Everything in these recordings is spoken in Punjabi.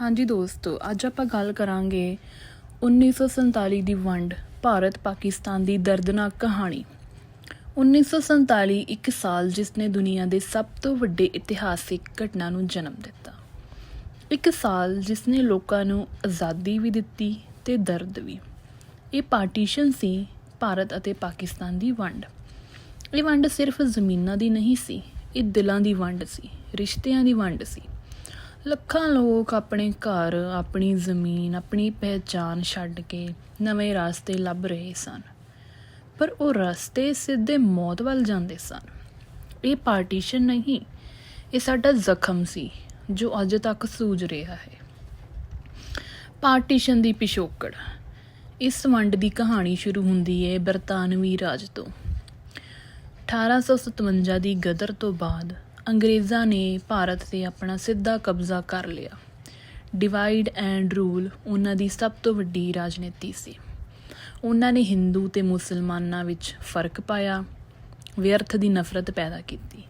ਹਾਂਜੀ ਦੋਸਤੋ, ਅੱਜ ਆਪਾਂ ਗੱਲ ਕਰਾਂਗੇ 1947 ਦੀ ਵੰਡ ਭਾਰਤ ਪਾਕਿਸਤਾਨ ਦੀ ਦਰਦਨਾਕ ਕਹਾਣੀ। 1947 ਇੱਕ ਸਾਲ ਜਿਸ ਨੇ ਦੁਨੀਆ ਦੇ ਸਭ ਤੋਂ ਵੱਡੇ ਇਤਿਹਾਸਿਕ ਘਟਨਾ ਨੂੰ ਜਨਮ ਦਿੱਤਾ। ਇੱਕ ਸਾਲ ਜਿਸ ਨੇ ਲੋਕਾਂ ਨੂੰ ਆਜ਼ਾਦੀ ਵੀ ਦਿੱਤੀ ਤੇ ਦਰਦ ਵੀ। ਇਹ ਪਾਰਟੀਸ਼ਨ ਸੀ ਭਾਰਤ ਅਤੇ ਪਾਕਿਸਤਾਨ ਦੀ ਵੰਡ। ਇਹ ਵੰਡ ਸਿਰਫ ਜ਼ਮੀਨਾਂ ਦੀ ਨਹੀਂ ਸੀ, ਇਹ ਦਿਲਾਂ ਦੀ ਵੰਡ ਸੀ, ਰਿਸ਼ਤਿਆਂ ਦੀ ਵੰਡ ਸੀ। ਲੱਖਾਂ ਲੋਕ ਆਪਣੇ ਘਰ, ਆਪਣੀ ਜ਼ਮੀਨ, ਆਪਣੀ ਪਹਿਚਾਨ ਛੱਡ ਕੇ ਨਵੇਂ ਰਸਤੇ ਲੱਭ ਰਹੇ ਸਨ। ਪਰ ਉਹ ਰਸਤੇ ਸਿੱਧੇ ਮੌਤ ਵੱਲ ਜਾਂਦੇ ਸਨ। ਇਹ ਪਾਰਟੀਸ਼ਨ ਨਹੀਂ, ਇਹ ਸਾਡਾ ਜ਼ਖਮ ਸੀ, ਜੋ ਅੱਜ ਤੱਕ ਸੂਜ ਰਿਹਾ ਹੈ। ਪਾਰਟੀਸ਼ਨ ਦੀ ਪਿਛੋਕੜ। ਇਸ ਵੰਡ ਦੀ ਕਹਾਣੀ ਸ਼ੁਰੂ ਹੁੰਦੀ ਹੈ ਬਰਤਾਨਵੀ ਰਾਜ ਤੋਂ। 1857 ਦੀ ਗਦਰ ਤੋਂ ਬਾਅਦ ਅੰਗਰੇਜ਼ਾਂ ਨੇ ਭਾਰਤ ਤੇ ਆਪਣਾ ਸਿੱਧਾ ਕਬਜ਼ਾ ਕਰ ਲਿਆ। ਡਿਵਾਈਡ ਐਂਡ ਰੂਲ ਉਹਨਾਂ ਦੀ ਸਭ ਤੋਂ ਵੱਡੀ ਰਾਜਨੀਤੀ ਸੀ। ਉਹਨਾਂ ਨੇ ਹਿੰਦੂ ਤੇ ਮੁਸਲਮਾਨਾਂ ਵਿੱਚ ਫ਼ਰਕ ਪਾਇਆ, ਵਿਅਰਥ ਦੀ ਨਫ਼ਰਤ ਪੈਦਾ ਕੀਤੀ।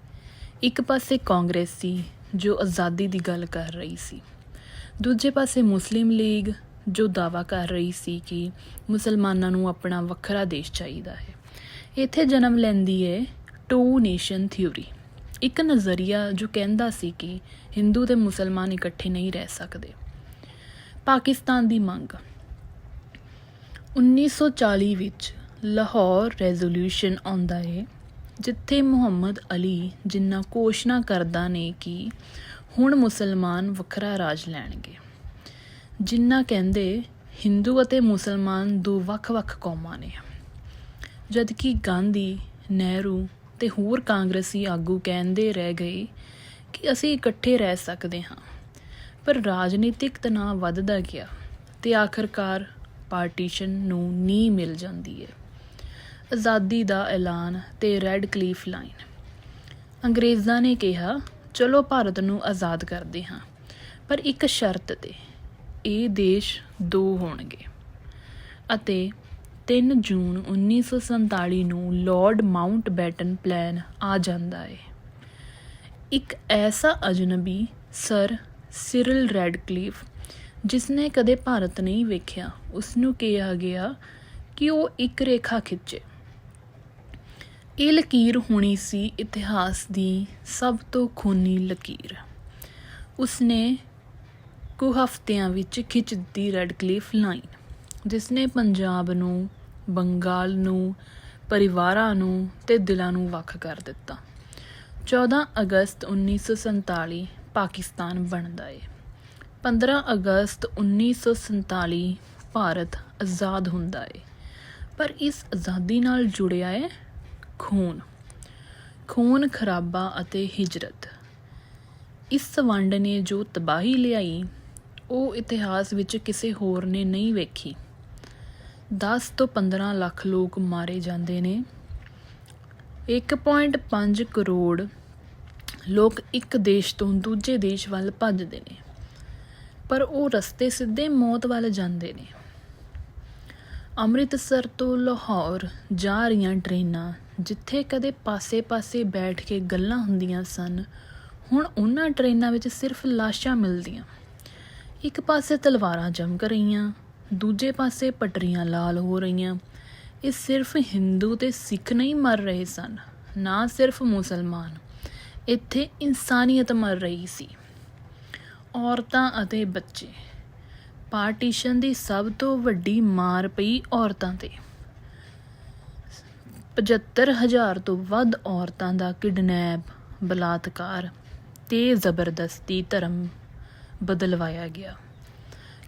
ਇੱਕ ਪਾਸੇ ਕਾਂਗਰਸ ਸੀ, ਜੋ ਆਜ਼ਾਦੀ ਦੀ ਗੱਲ ਕਰ ਰਹੀ ਸੀ। ਦੂਜੇ ਪਾਸੇ ਮੁਸਲਿਮ ਲੀਗ, ਜੋ ਦਾਵਾ ਕਰ ਰਹੀ ਸੀ ਕਿ ਮੁਸਲਮਾਨਾਂ ਨੂੰ ਆਪਣਾ ਵੱਖਰਾ ਦੇਸ਼ ਚਾਹੀਦਾ ਹੈ। ਇੱਥੇ ਜਨਮ ਲੈਂਦੀ ਹੈ ਟੂ ਨੇਸ਼ਨ ਥਿਊਰੀ ਇੱਕ ਨਜ਼ਰੀਆ ਜੋ ਕਹਿੰਦਾ ਸੀ ਕਿ ਹਿੰਦੂ ਤੇ ਮੁਸਲਮਾਨ ਇਕੱਠੇ ਨਹੀਂ ਰਹਿ ਸਕਦੇ। ਪਾਕਿਸਤਾਨ ਦੀ ਮੰਗ। 1940 ਵਿੱਚ ਲਾਹੌਰ ਰੈਜ਼ੋਲੂਸ਼ਨ ਆਉਂਦਾ ਏ, ਜਿੱਥੇ ਮੁਹੰਮਦ ਅਲੀ ਜਿੰਨਾ ਘੋਸ਼ਣਾ ਕਰਦਾ ਨੇ ਕਿ ਹੁਣ ਮੁਸਲਮਾਨ ਵੱਖਰਾ ਰਾਜ ਲੈਣਗੇ। ਜਿੰਨਾ ਕਹਿੰਦੇ ਹਿੰਦੂ ਅਤੇ ਮੁਸਲਮਾਨ ਦੋ ਵੱਖ-ਵੱਖ ਕੌਮਾਂ ਨੇ। ਜਦਕਿ ਗਾਂਧੀ ਨਹਿਰੂ ਤੇ ਹੋਰ ਕਾਂਗਰਸੀ ਆਗੂ ਕਹਿੰਦੇ ਰਹਿ ਗਏ ਕਿ ਅਸੀਂ ਇਕੱਠੇ ਰਹਿ ਸਕਦੇ ਹਾਂ। ਪਰ ਰਾਜਨੀਤਿਕ ਤਣਾਅ ਵੱਧਦਾ ਗਿਆ ਤੇ ਆਖਰਕਾਰ ਪਾਰਟੀਸ਼ਨ ਨੂੰ ਨੀ ਮਿਲ ਜਾਂਦੀ ਹੈ। ਆਜ਼ਾਦੀ ਦਾ ਐਲਾਨ ਤੇ ਰੈੱਡ ਕਲੀਫ ਲਾਈਨ ਅੰਗਰੇਜ਼ਾਂ ਨੇ ਕਿਹਾ, ਚਲੋ ਭਾਰਤ ਨੂੰ ਆਜ਼ਾਦ ਕਰਦੇ ਹਾਂ, ਪਰ ਇੱਕ ਸ਼ਰਤ ਤੇ ਇਹ ਦੇਸ਼ ਦੋ ਹੋਣਗੇ। ਅਤੇ ਤਿੰਨ ਜੂਨ 1947 ਨੂੰ ਲਾਰਡ ਮਾਊਂਟ ਬੈਟਨ ਪਲਾਨ ਆ ਜਾਂਦਾ ਏ। ਇੱਕ ਐਸਾ ਅਜਨਬੀ, ਸਰ ਸਿਰਲ ਰੈਡਕਲੀਫ, ਜਿਸਨੇ ਕਦੇ ਭਾਰਤ ਨਹੀਂ ਵੇਖਿਆ ਉਸ ਨੂੰ ਕਿਹਾ ਗਿਆ ਕਿ ਉਹ ਇੱਕ ਰੇਖਾ ਖਿੱਚੇ। ਇਹ ਲਕੀਰ ਹੋਣੀ ਸੀ ਇਤਿਹਾਸ ਦੀ ਸਭ ਤੋਂ ਖੂਨੀ ਲਕੀਰ। ਉਸਨੇ ਕੁ ਹਫ਼ਤਿਆਂ ਵਿੱਚ ਖਿੱਚ ਦਿੱਤੀ ਰੈਡਕਲੀਫ ਲਾਈਨ। ਜਿਸ ਨੇ ਪੰਜਾਬ ਨੂੰ, ਬੰਗਾਲ ਨੂੰ, ਪਰਿਵਾਰਾਂ ਨੂੰ ਤੇ ਦਿਲਾਂ ਨੂੰ ਵੱਖ ਕਰ ਦਿੱਤਾ। 14 ਅਗਸਤ 1947 ਪਾਕਿਸਤਾਨ ਬਣਦਾ ਏ। 15 ਅਗਸਤ 1947 ਭਾਰਤ ਆਜ਼ਾਦ ਹੁੰਦਾ ਏ। ਪਰ ਇਸ ਆਜ਼ਾਦੀ ਨਾਲ ਜੁੜਿਆ ਹੈ ਖੂਨ। ਖੂਨ ਖਰਾਬਾ ਅਤੇ ਹਿਜਰਤ। ਇਸ ਵੰਡ ਨੇ ਜੋ ਤਬਾਹੀ ਲਿਆਈ, ਉਹ ਇਤਿਹਾਸ ਵਿੱਚ ਕਿਸੇ ਹੋਰ ਨੇ ਨਹੀਂ ਵੇਖੀ। 10 ਤੋਂ 15 ਲੱਖ ਲੋਕ ਮਾਰੇ ਜਾਂਦੇ ਨੇ। 1.5 ਕਰੋੜ ਲੋਕ ਇੱਕ ਦੇਸ਼ ਤੋਂ ਦੂਜੇ ਦੇਸ਼ ਵੱਲ ਭੱਜਦੇ ਨੇ। ਪਰ ਉਹ ਰਸਤੇ ਸਿੱਧੇ ਮੌਤ ਵੱਲ ਜਾਂਦੇ ਨੇ। ਅੰਮ੍ਰਿਤਸਰ ਤੋਂ ਲਾਹੌਰ ਜਾ ਰਹੀਆਂ ਟ੍ਰੇਨਾਂ ਜਿੱਥੇ ਕਦੇ ਪਾਸੇ-ਪਾਸੇ ਬੈਠ ਕੇ ਗੱਲਾਂ ਹੁੰਦੀਆਂ ਸਨ, ਹੁਣ ਉਹਨਾਂ ਟ੍ਰੇਨਾਂ ਵਿੱਚ ਸਿਰਫ ਲਾਸ਼ਾਂ ਮਿਲਦੀਆਂ। ਇੱਕ ਪਾਸੇ ਤਲਵਾਰਾਂ ਜਮਕ ਰਹੀਆਂ ਦੂਜੇ ਪਾਸੇ ਪਟਰੀਆਂ ਲਾਲ ਹੋ ਰਹੀਆਂ। ਇਹ ਸਿਰਫ ਹਿੰਦੂ ਤੇ ਸਿੱਖ ਨਹੀਂ ਮਰ ਰਹੇ ਸਨ, ਨਾ ਸਿਰਫ ਮੁਸਲਮਾਨ। ਇੱਥੇ ਇਨਸਾਨੀਅਤ ਮਰ ਰਹੀ ਸੀ। ਔਰਤਾਂ ਅਤੇ ਬੱਚੇ। ਪਾਰਟੀਸ਼ਨ ਦੀ ਸਭ ਤੋਂ ਵੱਡੀ ਮਾਰ ਪਈ ਔਰਤਾਂ ਤੇ। 75000 ਤੋਂ ਵੱਧ ਔਰਤਾਂ ਦਾ ਕਿਡਨੈਪ, ਬਲਾਤਕਾਰ ਤੇ ਜ਼ਬਰਦਸਤੀ ਧਰਮ ਬਦਲਵਾਇਆ ਗਿਆ।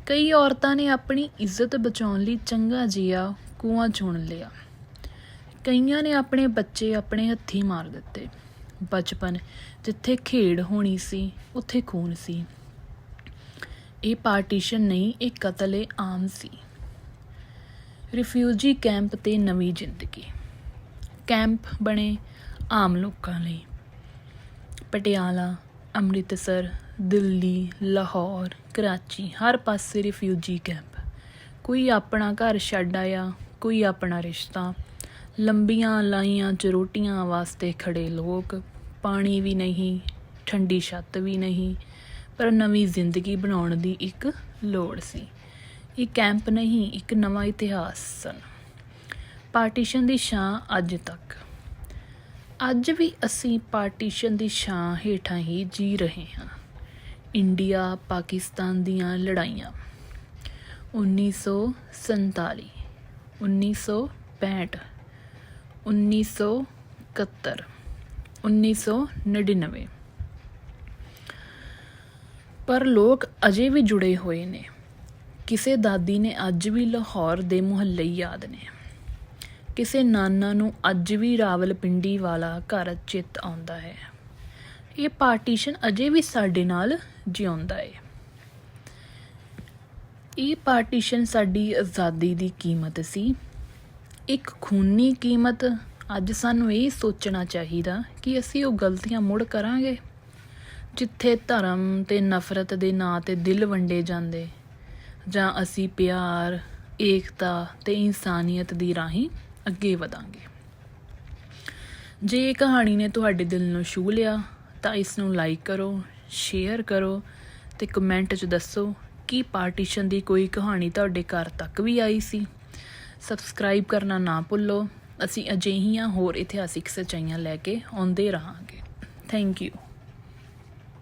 ਕਈ ਔਰਤਾਂ ਨੇ ਆਪਣੀ ਇੱਜ਼ਤ ਬਚਾਉਣ ਲਈ ਚੰਗਾ ਜਿਹਾ ਕੂਆਂ ਚੁਣ ਲਿਆ। ਕਈਆਂ ਨੇ ਆਪਣੇ ਬੱਚੇ ਆਪਣੇ ਹੱਥੀ ਮਾਰ ਦਿੱਤੇ। ਬਚਪਨ ਜਿੱਥੇ ਖੇਡ ਹੋਣੀ ਸੀ, ਉੱਥੇ ਖੂਨ ਸੀ। ਇਹ ਪਾਰਟੀਸ਼ਨ ਨਹੀਂ, ਇਹ ਕਤਲੇ ਆਮ ਸੀ। ਰਿਫਿਊਜੀ ਕੈਂਪ ਤੇ ਨਵੀਂ ਜ਼ਿੰਦਗੀ। ਕੈਂਪ ਬਣੇ ਆਮ ਲੋਕਾਂ ਲਈ। ਪਟਿਆਲਾ, ਅੰਮ੍ਰਿਤਸਰ ਦਿੱਲੀ, ਲਾਹੌਰ, ਕਰਾਚੀ, ਹਰ ਪਾਸੇ ਰਿਫਿਊਜੀ ਕੈਂਪ ਕੋਈ ਆਪਣਾ ਘਰ ਛੱਡ ਆਇਆ, ਕੋਈ ਆਪਣਾ ਰਿਸ਼ਤਾ। ਲੰਬੀਆਂ ਲਾਈਆਂ ਚ ਰੋਟੀਆਂ ਵਾਸਤੇ ਖੜੇ ਲੋਕ। ਪਾਣੀ ਵੀ ਨਹੀਂ, ਠੰਡੀ ਛੱਤ ਵੀ ਨਹੀਂ, ਪਰ ਨਵੀਂ ਜ਼ਿੰਦਗੀ ਬਣਾਉਣ ਦੀ ਇੱਕ ਲੋੜ ਸੀ। ਇਹ ਕੈਂਪ ਨਹੀਂ, ਇੱਕ ਨਵਾਂ ਇਤਿਹਾਸ ਸਨ। ਪਾਰਟੀਸ਼ਨ ਦੀ ਛਾਂ ਅੱਜ ਤੱਕ। ਅੱਜ ਵੀ ਅਸੀਂ ਪਾਰਟੀਸ਼ਨ ਦੀ ਛਾਂ ਹੇਠਾਂ ਹੀ ਜੀ ਰਹੇ ਹਾਂ। ਇੰਡੀਆ ਪਾਕਿਸਤਾਨ ਦੀਆਂ ਲੜਾਈਆਂ। 1947 1965 1971 1999 ਪਰ ਲੋਕ ਅਜੇ ਵੀ ਜੁੜੇ ਹੋਏ ਨੇ। ਕਿਸੇ ਦਾਦੀ ਨੇ ਅੱਜ ਵੀ ਲਾਹੌਰ ਦੇ ਮੁਹੱਲੇ ਯਾਦ ਨੇ। ਕਿਸੇ ਨਾਨਾ ਨੂੰ ਅੱਜ ਵੀ ਰਾਵਲਪਿੰਡੀ ਵਾਲਾ ਘਰ ਚਿੱਤ ਆਉਂਦਾ ਹੈ। ਇਹ ਪਾਰਟੀਸ਼ਨ ਅਜੇ ਵੀ ਸਾਡੇ ਨਾਲ ਜਿਉਂਦਾ ਹੈ ਇਹ ਪਾਰਟੀਸ਼ਨ ਸਾਡੀ ਆਜ਼ਾਦੀ ਦੀ ਕੀਮਤ ਸੀ। ਇੱਕ ਖੂਨੀ ਕੀਮਤ। ਅੱਜ ਸਾਨੂੰ ਇਹ ਸੋਚਣਾ ਚਾਹੀਦਾ ਕਿ ਅਸੀਂ ਉਹ ਗਲਤੀਆਂ ਮੁੜ ਕਰਾਂਗੇ, ਜਿੱਥੇ ਧਰਮ ਤੇ ਨਫ਼ਰਤ ਦੇ ਨਾਂ ਤੇ ਦਿਲ ਵੰਡੇ ਜਾਂਦੇ, ਜਾਂ ਅਸੀਂ ਪਿਆਰ, ਏਕਤਾ ਤੇ ਇਨਸਾਨੀਅਤ ਦੀ ਰਾਹੀਂ ਅੱਗੇ ਵਧਾਂਗੇ। ਜੇ ਇਹ ਕਹਾਣੀ ਨੇ ਤੁਹਾਡੇ ਦਿਲ ਨੂੰ ਛੂ ਲਿਆ ਤਾਂ ਇਸ ਨੂੰ ਲਾਈਕ ਕਰੋ ਸ਼ੇਅਰ ਕਰੋ ਤੇ ਕਮੈਂਟ 'ਚ ਦੱਸੋ ਕੀ ਪਾਰਟੀਸ਼ਨ ਦੀ ਕੋਈ ਕਹਾਣੀ ਤੁਹਾਡੇ ਘਰ ਤੱਕ ਵੀ ਆਈ ਸੀ। ਸਬਸਕ੍ਰਾਈਬ ਕਰਨਾ ਨਾ ਭੁੱਲੋ। ਅਸੀਂ ਅਜਿਹੀਆਂ ਹੋਰ ਇਤਿਹਾਸਿਕ ਸੱਚਾਈਆਂ ਲੈ ਕੇ ਆਉਂਦੇ ਰਹਾਂਗੇ। Thank you